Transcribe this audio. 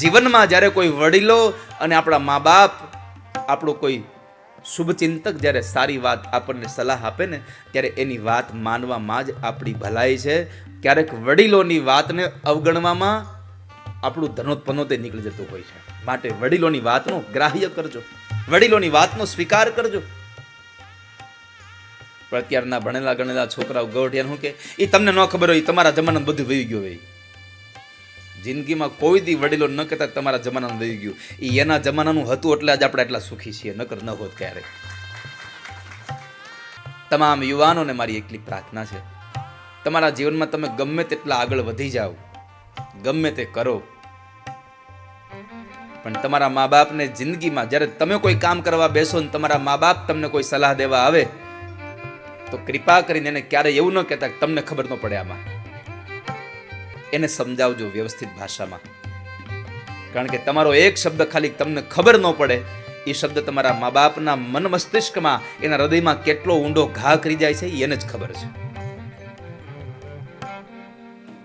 જીવનમાં જ્યારે કોઈ વડીલો અને આપણા મા બાપ આપણું કોઈ શુભચિંતક જ્યારે સારી વાત આપણને સલાહ આપે ને, ત્યારે એની વાત માનવામાં જ આપણી ભલાઈ છે. ક્યારેક વડીલોની વાતને અવગણવામાં આપણું ધનોત્પન્નોતે નીકળી જતું હોય છે. માટે વડીલોની વાતનો ગ્રાહ્ય કરજો. વડીલોની વાતનો સ્વીકાર કરજો. અત્યારના ભણેલા ગણેલા છોકરાઓ ગોઠિયા શું કે એ તમને ન ખબર હોય તમારા જમાનામાં બધું વહી ગયું હોય. જિંદગીમાં કોઈ દી વડીલો ન કહેતા તમારા જમાનાનું વહી ગયું. એ એના જમાનાનું હતું એટલે જ આપણે એટલા સુખી છીએ, નકર ન હોત ક્યારે. તમામ યુવાનોને મારી એકલી પ્રાર્થના છે. તમારા જીવનમાં તમે ગમે તેટલા આગળ વધી જાઓ, ગમે તે કરો, પણ તમારા મા બાપને જિંદગીમાં જ્યારે તમે કોઈ કામ કરવા બેસો ને તમારા મા બાપ તમને કોઈ સલાહ દેવા આવે, તો કૃપા કરીને એને ક્યારે એવું ન કહેતા તમને ખબર ન પડે આમાં. એને સમજાવજો વ્યવસ્થિત ભાષામાં. કારણ કે તમારો એક શબ્દ ખાલી તમને ખબર ન પડે, એ શબ્દ તમારા મા બાપના મન મસ્તિષ્કમાં, એના હૃદયમાં કેટલો ઊંડો ઘા કરી જાય છે, એને જ ખબર છે.